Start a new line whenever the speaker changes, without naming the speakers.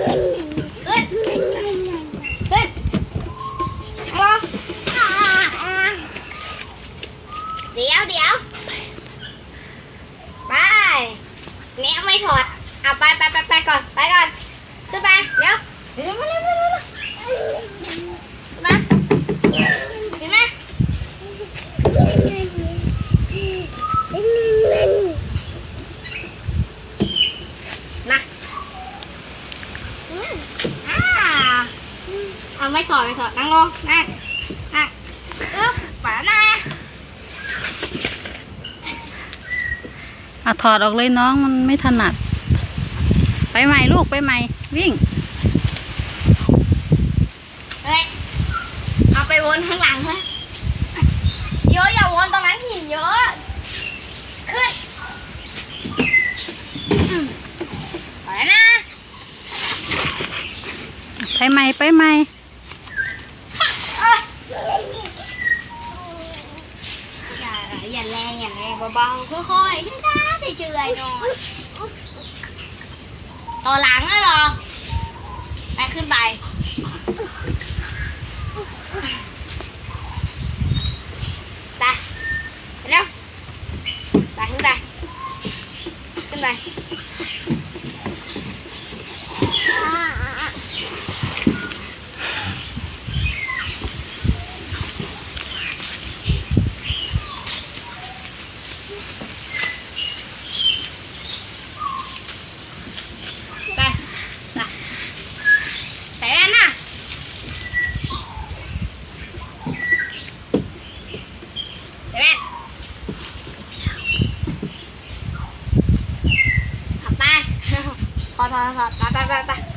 เดี๋ยวเดี๋ยวไปเนี้ยไม่ถอดเอาไปไปไปไปก่อน ไปก่อนขึ้นไป เดี๋ยวเดี๋ยวมาเร็วเร็วเร็วมาขึ้นมามาอืมอ่าเอา ไม่ถอดไม่ถอดนั่งลงนั่งนั่งอึ๊บป่าหน้า
อะถอดออกเลยน้องมันไม่ถนัด ไปใหม่ลูกไปใหม่ วิ่ง
เฮ้ย เอาไปวนข้างหลังนะเยอะอย่าวนตรงนั้นหินเยอะ ขึ้นอืมไปนะ
ไปใหม่ไปใหม่
เอ้ยอย่าอย่าแรงอย่าแรงเบาๆค่อยๆช้าๆเฉยๆหน่อยต่อหลังอะเหรอไปขึ้นไปไปไปเร็วไปขึ้นไปขึ้นไปไปไปใส่แว่นน่ะใส่แว่น ขับไปถอด